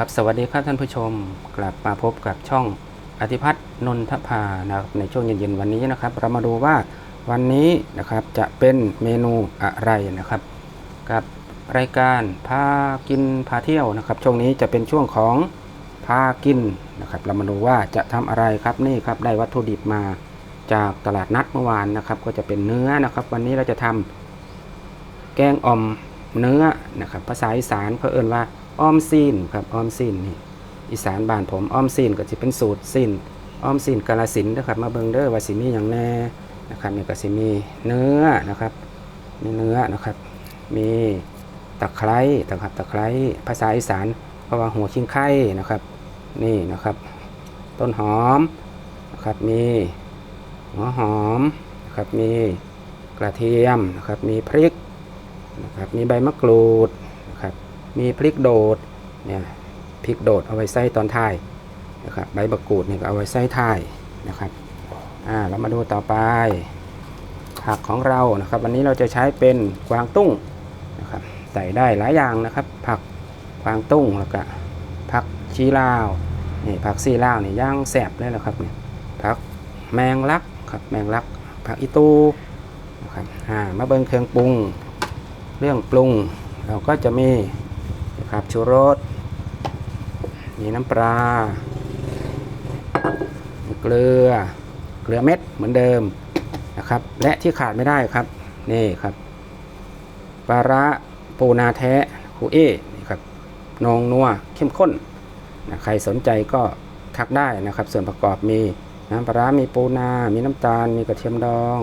ครับสวัสดีครับท่านผู้ชมกลับมาพบกับช่องอธิพัฒน์นนทภานะครับในช่วงเย็นๆวันนี้นะครับ เรามาดูว่าวันนี้นะครับจะเป็นเมนูอะไรนะครับ กับรายการพากินพาเที่ยวนะครับ ช่วงนี้จะเป็นช่วงของพากินนะครับ เรามาดูว่าจะทำอะไรครับนี่ครับได้วัตถุดิบมาจากตลาดนัดเมื่อวานนะครับ ก็จะเป็นเนื้อนะครับ วันนี้เราจะทำแกงอ่อมเนื้อนะครับ ภาษาอีสานเขาเอ่นว่า อ้อมซีนครับอ้อมซีนนี่อีสานบ้านผมอ้อมซีนก็จะเป็นสูตรซีนอ้อมซีนกาลสินนะครับมาเบิงเด้อว่าสิมีอย่างแน่นะครับนี่ก็สิมีเนื้อนะครับ มีเนื้อนะครับ มีตะไคร้นะครับตะไคร้ภาษาอีสานเพราะว่าหัวชิงไข่นะครับ นี่นะครับ ต้นหอมนะครับมีหัวหอมนะครับมีกระเทียมนะครับมีพริกนะครับมีใบมะกรูด มีพริกโดดเนี่ยพริกโดดเอาไว้ใส่ตอนท้ายนะครับใบมะกูดเนี่ยก็เอาไว้ใส่ท้ายนะครับอ่าเรามาดูต่อไปผักของเรานะครับ วันนี้เราจะใช้เป็นกวางตุ้งนะครับใส่ได้หลายอย่างนะครับ ผักกวางตุ้งแล้วก็ผักชีลาวนี่ผักซีลาวนี่ย่างแสบเลยนะครับเนี่ยผักแมงลักครับแมงลักผักอีตูนะครับอ่ามาเบิ่งเครื่องปรุง เรื่องปรุง เราก็จะมี ครับชูรส มีน้ำปลา เกลือ เกลือเม็ดเหมือนเดิมนะครับ และที่ขาดไม่ได้ครับ นี่ครับ ปลาระปูนาแท้คูเอนี่ครับนองนัวเข้มข้นนะใครสนใจก็ทักได้นะครับ ส่วนประกอบมีน้ำปลาร้ามีปูนา มีน้ำตาล มีกระเทียมดอง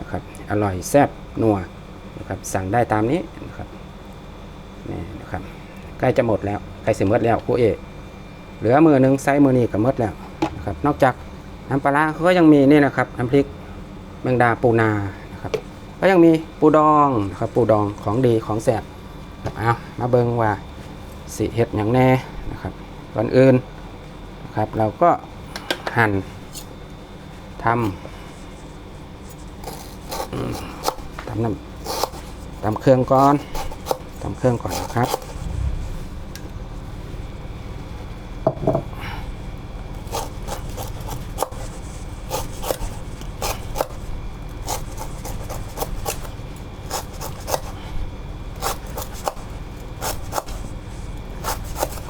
นะครับ อร่อยแซ่บนัวนะครับ สั่งได้ตามนี้นะครับนี่นะครับ ใกล้จะหมดแล้วใกล้เสร็จหมดแล้วครูเอกเหลือมือหนึ่งไซส์มือนี้ก็หมดแล้วนะครับนอกจากน้ำปลาเขาก็ยังมีนี่นะครับน้ำพริกแมงดาปูนานะครับก็ยังมีปูดองนะครับปูดองของดีของแสบเอามาเบิงว่าสิเห็ดอย่างแน่นะครับก่อนอื่นนะครับเราก็หั่นทำทำน้ำตำเครื่องก่อนตำเครื่องก่อนนะครับ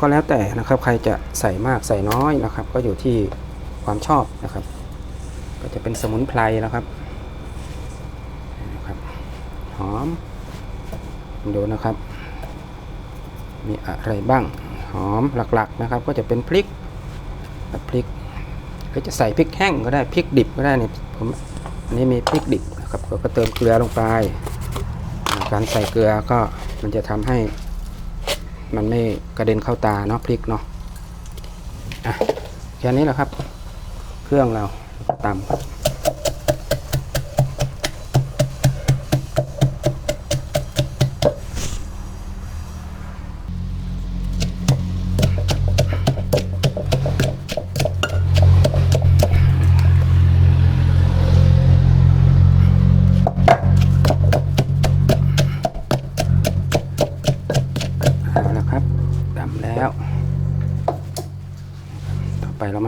ก็แล้วแต่นะครับใครจะใส่มากใส่น้อยนะครับ ก็อยู่ที่ความชอบนะครับ ก็จะเป็นสมุนไพรนะครับนะครับหอมดูนะครับ มีอะไรบ้างหอมหลักๆนะครับ ก็จะเป็นพริกพริก ก็จะใส่พริกแห้งก็ได้พริกดิบก็ได้เนี่ยผมอันนี้มีพริกดิบนะครับก็เติมเกลือลงไป การใส่เกลือก็มันจะทำให้ มันไม่กระเด็นเข้าตาเนาะพริกเนาะอะแค่นี้แหละครับ เครื่องเราตำ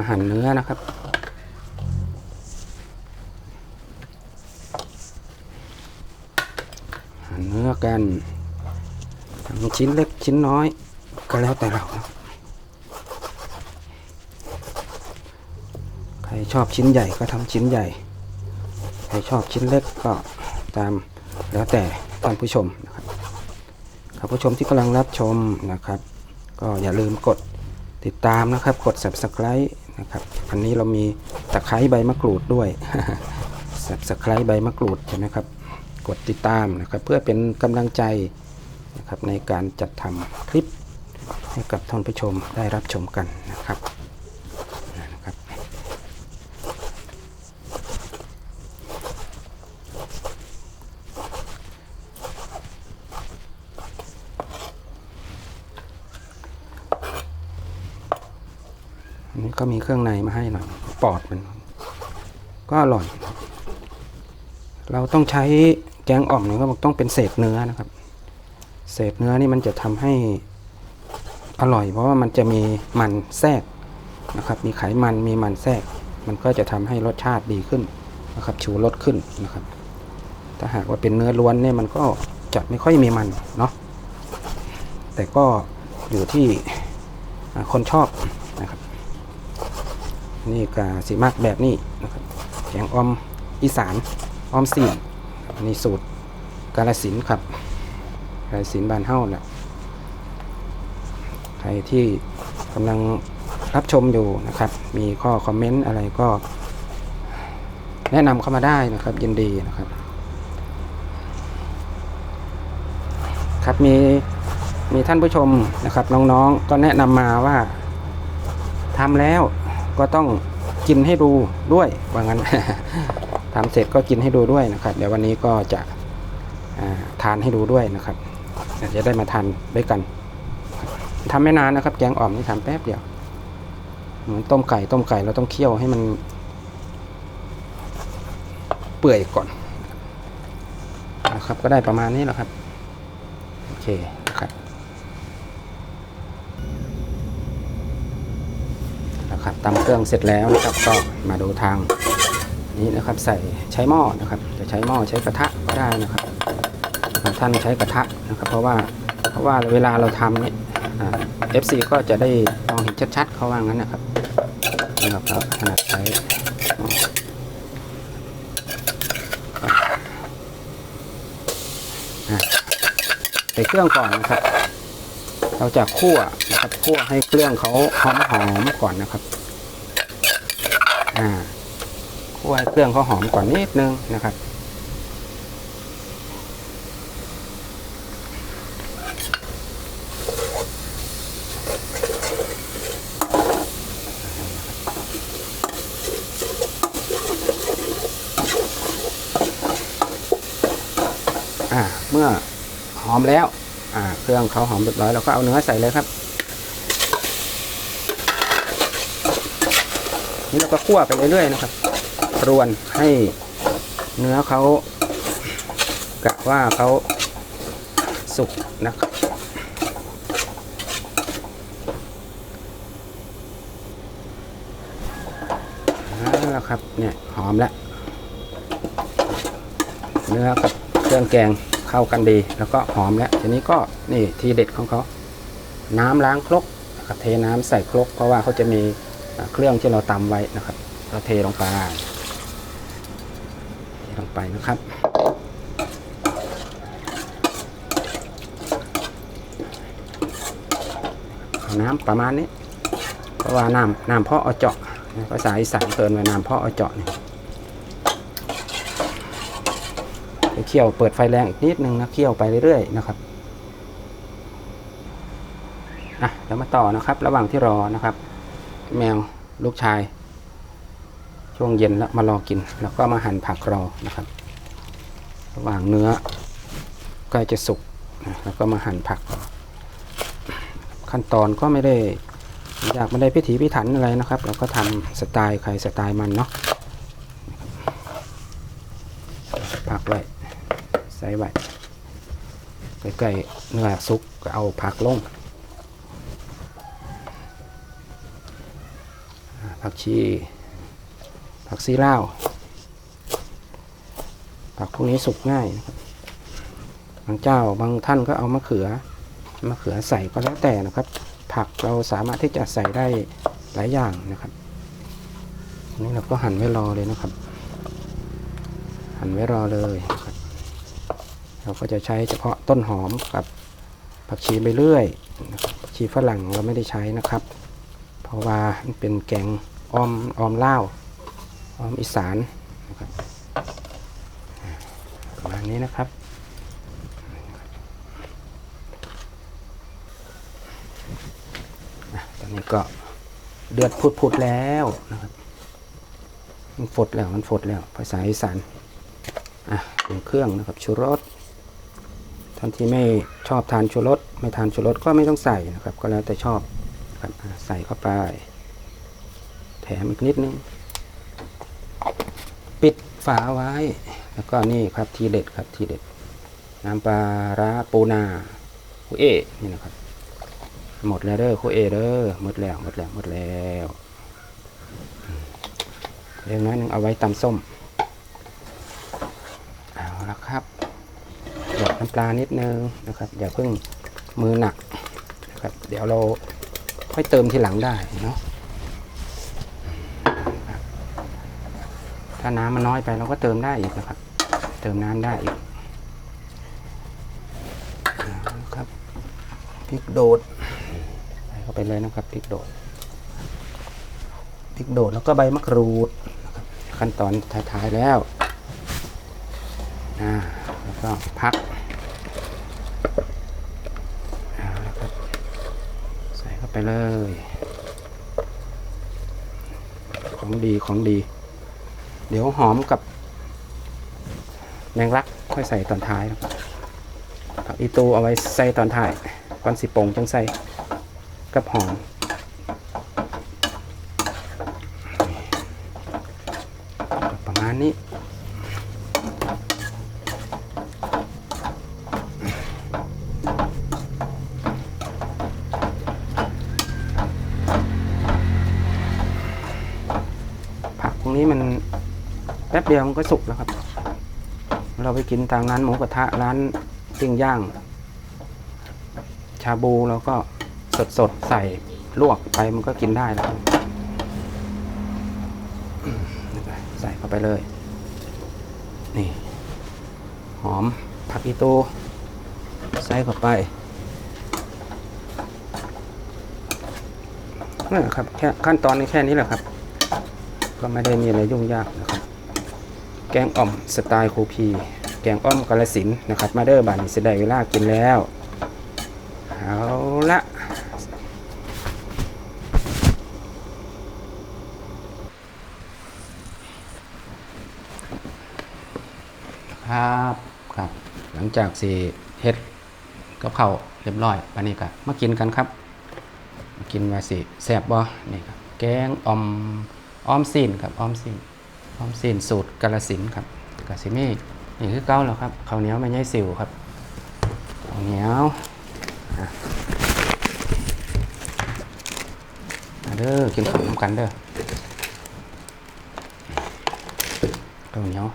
หั่นเนื้อนะครับ หั่นเนื้อกันทำชิ้นเล็กชิ้นน้อย ก็แล้วแต่เรา ใครชอบชิ้นใหญ่ก็ทำชิ้นใหญ่ ใครชอบชิ้นเล็กก็ตามแล้วแต่ท่านผู้ชมนะครับครับผู้ชมที่กำลังรับชมนะครับ ก็อย่าลืมกดติดตามนะครับ กด subscribe นะครับอันนี้เรามีตะไคร้ใบมะกรูดด้วยสับสไลด์ใบมะกรูดใช่ไหมครับ กดติดตามนะครับ เพื่อเป็นกำลังใจนะครับในการจัดทำคลิปให้กับท่านผู้ชมได้รับชมกันนะครับ อันนี้ก็มีเค รื่องในมาให้หน่อย ปอดมัน ก็อร่อย เราต้องใช้แกงอ่อมเนี่ยก็ต้องเป็นเศษเนื้อนะครับ เศษเนื้อนี่มันจะทำให้อร่อย เพราะว่ามันจะมีมันแทรกนะครับ มีไขมันมีมันแทรก มันก็จะทำให้รสชาติดีขึ้นนะครับ ชูรสขึ้นนะครับ ถ้าหากว่าเป็นเนื้อล้วนเนี่ยมันก็จะไม่ค่อยมีมันเนาะแต่ก็อยู่ที่คนชอบ นี่กาสีมักแบบนี้นะครับแกงออมอีสานออมสีนนี้สูตรกาลสินครับกาลสินบานเฮ้าแหละใครที่กำลังรับชมอยู่นะครับ มีข้อคอมเมนต์อะไรก็ แนะนำเข้ามาได้นะครับ ยินดีนะครับ ครับมีมีท่านผู้ชมนะครับ น้องๆก็แนะนำมาว่าทำแล้ว ก็ต้องกินให้ดูด้วยว่างั้นทำเสร็จก็กินให้ดูด้วยนะครับ เดี๋ยววันนี้ก็จะทานให้ดูด้วยนะครับจะได้มาทานด้วยกันทำไม่นานนะครับ แกงอ่อมนี่ทำแป๊บเดียว เหมือนต้มไก่ต้มไก่เราต้องเคี่ยวให้มัน เปื่อยก่อนนะครับ ก็ได้ประมาณนี้แหละครับ โอเคนะครับนะครับ ตำเครื่องเสร็จแล้วนะครับก็มาดูทางนี้นะครับใส่ใช้หม้อนะครับ จะใช้หม้อใช้กระทะก็ได้นะครับท่านใช้กระทะนะครับ เพราะว่าเพราะว่าเวลาเราทำเนี่ยเอฟซีก็จะได้มองเห็นชัดๆเขาว่างั้นนะครับนี่ครับเราถนัดใช้ใส่เครื่องก่อนนะครับ เราจะคั่วนะครับคั่วให้เครื่องเขาหอมหอมๆก่อนนะครับ อ่าคั่วให้เครื่องเขาหอมก่อนนิดนึงนะครับ อ่า เมื่อหอมแล้ว อ่า เครื่องเขาหอมเรียบร้อยเราก็เอาเนื้อใส่เลยครับ นี่เราก็คั่วไปเรื่อยๆนะครับรวนให้เนื้อเขากะว่าเขาสุกนะครับนั่แหละครับเนี่ยหอมแล้วเนื้อกับเครื่องแกงเข้ากันดี แล้วก็หอมแล้วทีนี้ก็นี่ทีเด็ดของเขา น้ำล้างครกเทน้ำใส่ครกเพราะว่าเขาจะมี เครื่องที่เราตำไว้นะครับก็เทลงไปเทลงไปนะครับน้ำประมาณนี้ เพราะว่าน้ำน้ำเพาะเอาเจาะภาษาอีสานเตินไว้น้ำเพาะเอาเจาะเนี่ยเคี่ยวเปิดไฟแรงอีกนิดนึงนะเคี่ยวไปเรื่อยๆนะครับอะเดี๋ยวมาต่อนะครับ ระหว่างที่รอนะครับ แมวลูกชาย ช่วงเย็นแล้วมารอกิน แล้วก็มาหั่นผักรอนะครับ ระหว่างเนื้อใกล้จะสุกนะแล้วก็มาหั่นผัก ขั้นตอนก็ไม่ได้อยากไม่ได้พิถีพิถันอะไรนะครับ เราก็ทำสไตล์ใครสไตล์มันเนาะผักไว้ใส่ไว้ใกล้ๆเนื้อสุกก็เอาผักลงอ่า ผักชี ผักซีลาผักพวกนี้สุกง่ายนะครับ บางเจ้าบางท่านก็เอามะเขือ มะเขือใส่ก็แล้วแต่นะครับ ผักเราสามารถที่จะใส่ได้หลายอย่างนะครับอันนี้เราก็หั่นไว้รอเลยนะครับ หั่นไว้รอเลยนะครับเราก็จะใช้เฉพาะต้นหอมกับผักชีไปเรื่อยนะครับผักชีฝรั่งเราไม่ได้ใช้นะครับ เพราะว่ามันเป็นแกงออมออมเล่าออมอีสานนะครับประมาณนี้นะครับอะตอนนี้ก็เดือดพุดๆแล้วนะครับ มันฝดแล้วมันฝดแล้วภาษาอีสานอะเครื่องนะครับชูรสท่านที่ไม่ชอบทานชูรสไม่ทานชูรสก็ไม่ต้องใส่นะครับ ก็แล้วแต่ชอบ ครับใส่เข้าไป แถมอีกนิดนึง ปิดฝาไว้ แล้วก็นี่ครับทีเด็ดครับทีเด็ด น้ำปลาร้าปูนาปูเอนี่นะครับ หมดแล้วเด้อครูเอเด้อหมดแล้วหมดแล้วหมดแล้วอืมเล็กน้นึงเอาไว้ตำส้ม เอาละครับหยดน้ำปลานิดนึงนะครับ อย่าเพิ่งมือหนักนะครับ เดี๋ยวเรา ค่อยเติมทีหลังได้เนาะถ้าน้ำมันน้อยไปเราก็เติมได้อีกนะครับ เติมน้ำได้อีกครับพริกโดดใส่เข้าไปเลยนะครับพริกโดดพริกโดดแล้วก็ใบมะกรูดขั้นตอนท้ายๆแล้วอ่าแล้วก็พักเอาละครับใส่ เข้าไปเลย ของดีของดี เดี๋ยวหอมกับแมงลักค่อยใส่ตอนท้ายครับผักอีตูเอาไว้ใส่ตอนท้ายก่อนสิโปงจังใส่กับหอมประมาณนี้ ผักตรงนี้มันแป๊บ เดียวมันก็สุกแล้วครับ เราไปกินตามร้านหมูกระทะร้านปิ้งย่าง ชาบูแล้วก็สดสดๆใส่ลวกไปมันก็กินได้แล้ว ใส่เข้าไปเลย นี่ หอมผักอีตูใส่เข้าไปนั่นแหละครับแค่ขั้นตอนนี้แค่นี้แหละครับ ก็ไม่ได้มีอะไรยุ่งยากนะครับ แกงอ่อมสไตล์คูพี แกงอ่อมกาลสินนะครับมาเดอร์บานเสได็จเวลากินแล้วเอาละครับครับ หลังจากสีเฮ็ดกับข้าเรียบร้อยวันนี้ก็มากินกันครับ กินว่าสิแซ่บบ่นี่ครับแกงอ่อมอ้อมซีนครับอ้อมซีน อ้อมซีนสูตรกาลสินครับกาสิมี่นี่คือเก้าแล้วครับข้าวเหนียวไม่ใช่สิวครับข้าวเหนียวเด้อกินข้าวน้ำกันเด้อข้าวเหนียว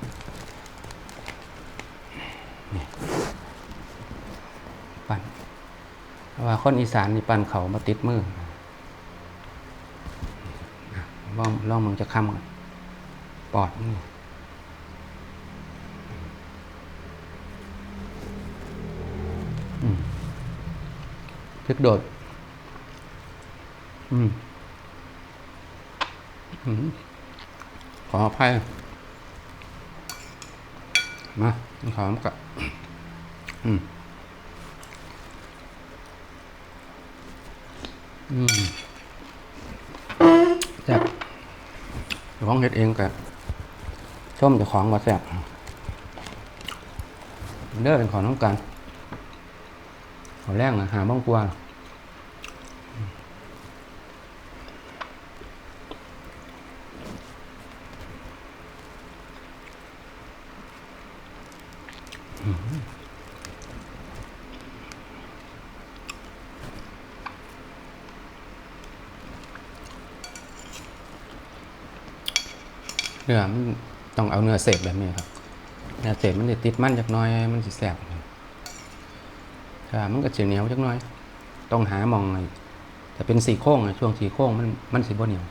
นี่ปั่นว่าคนอีสานนี่ปั่นเขามาติดมืออะลองลองมึงจะค้ำก่อน ปอดนี่อืมพริกโดดอืมอืมขออภัยมาขอมกับอืม อืมแซ่บเดี๋ยวของเฮ็ดเองกับ ส้มจะของว่าแซ่บเด้อเป็นของน้องกันขอแรกนะหาบ้องกลัวเนื้อมัน ต้องเอาเนื้อเสพแบบนี้ครับเนื้อเสพมันจะติดมันจักน้อย มันจะแสบถ้ามันก็จะเหนียวจักน้อย ต้องหาหมองไอ้แต่เป็นสีโค้งช่วงสีโค้งมันมันสีบ่เหนียว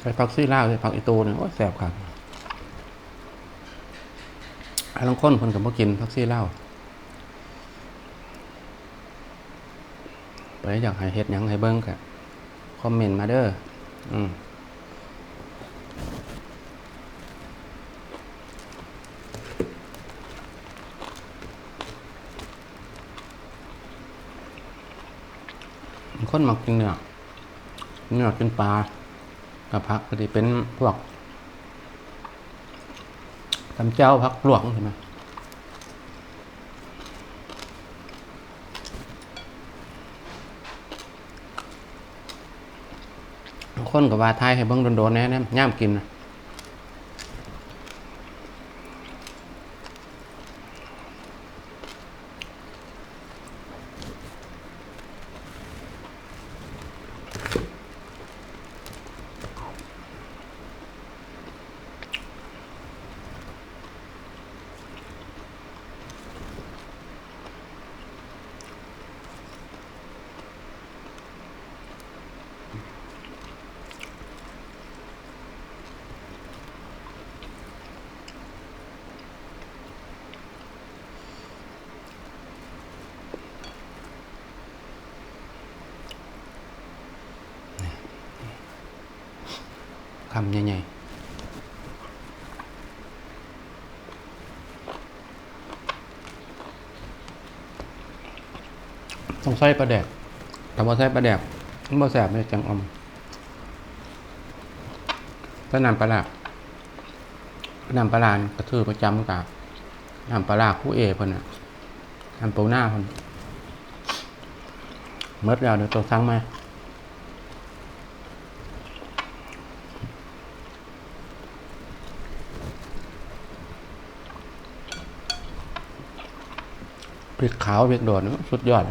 ไปพักซี่ล่าไปพักอีตูเนี่ยโอ้ยแสบครับไอ้ลองค้นคนกับพวกกินพักซี่ล่าไปอยากให้เฮ็ดยังให้เบิ้งกะคอมเมนต์มาเด้ออืมคนมากินเนื้อเนื้อกินปลา กับผักก็จะเป็นพวกตำเจ้าผักลวกใช่ไหมคนกับว่าไทยให้เบิ่งโดนๆแน่เนี่ยย่ามกินนะำใหญ่ๆต้องใส่ปลาแดกแต่ว่าใส่ปลาแดกมันบ่แสบเลยจังอมถ้าน้ำปลาร้าน้ำปลาร้านกระทือประจำกับน้ำปลาร้าคู่เอเพิ่นน่ะน้ำปูหน้าพิ่นเมื่อแล้วเดี๋ยวตัวสั่งมา พริกขาวพริกโดดนี่สุดยอด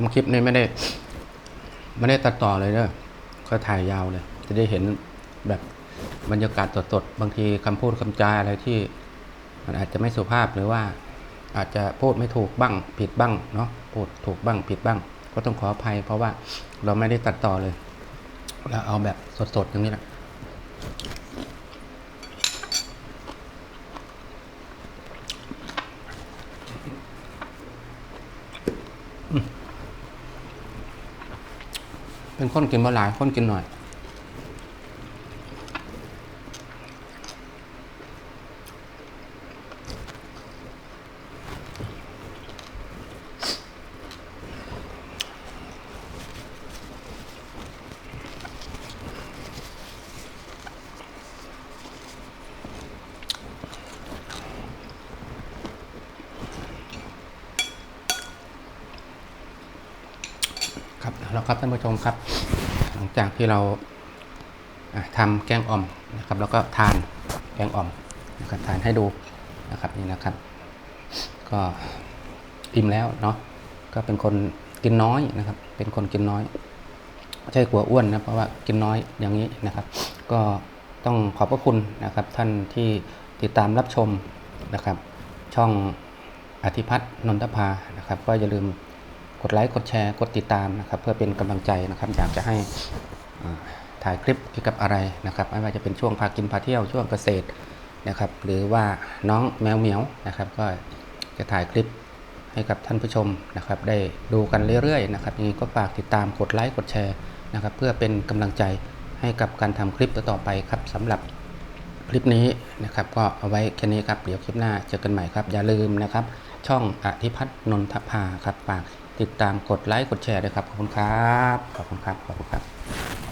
ทำคลิปนี้ไม่ได้ไม่ได้ตัดต่อเลยเด้อก็ถ่ายยาวเลย จะได้เห็นแบบบรรยากาศสดๆบางทีคำพูดคำจาอะไรที่ มันอาจจะไม่สุภาพหรือว่าอาจจะพูดไม่ถูกบ้างผิดบ้างเนาะพูดถูกบ้างผิดบ้าง ก็ต้องขออภัย เพราะว่าเราไม่ได้ตัดต่อเลยเราเอาแบบสดๆอย่างนี้แหละ คนกินบ่หลายคนกินหน่อย แล้วครับท่านผู้ชมครับ หลังจากที่เราอะทำแกงอ่อมนะครับ แล้วก็ทานแกงอ่อมนะครับทานให้ดูนะครับนี่นะครับ ก็อิ่มแล้วเนาะก็เป็นคนกินน้อยนะครับ เป็นคนกินน้อยใช่กลัวอ้วนนะเพราะว่ากินน้อยอย่างนี้นะครับ ก็ต้องขอบพระคุณนะครับ ท่านที่ติดตามรับชมนะครับ ช่องอธิพัฒน์นนทภานะครับ ก็อย่าลืม กดไลค์กดแชร์กดติดตามนะครับเพื่อเป็นกำลังใจนะครับอยากจะให้ถ่ายคลิปเกี่ยวกับอะไรนะครับไม่ว่าจะเป็นช่วงพากินพาเที่ยวช่วงเกษตรนะครับหรือว่าน้องแมวเหมียวนะครับ ก็จะถ่ายคลิปให้กับท่านผู้ชมนะครับ ได้ดูกันเรื่อยๆนะครับยังไงก็ฝากติดตามกดไลค์กดแชร์นะครับ เพื่อเป็นกำลังใจให้กับการทำคลิปต่อๆไปครับสำหรับคลิปนี้นะครับ ก็เอาไว้แค่นี้ครับเดี๋ยวคลิปหน้าเจอกันใหม่ครับ อย่าลืมนะครับ ช่องอธิพัฒน์นนทภาครับฝาก ติดตามกดไลค์กดแชร์ด้วยครับ ขอบคุณครับ ขอบคุณครับ ขอบคุณครับ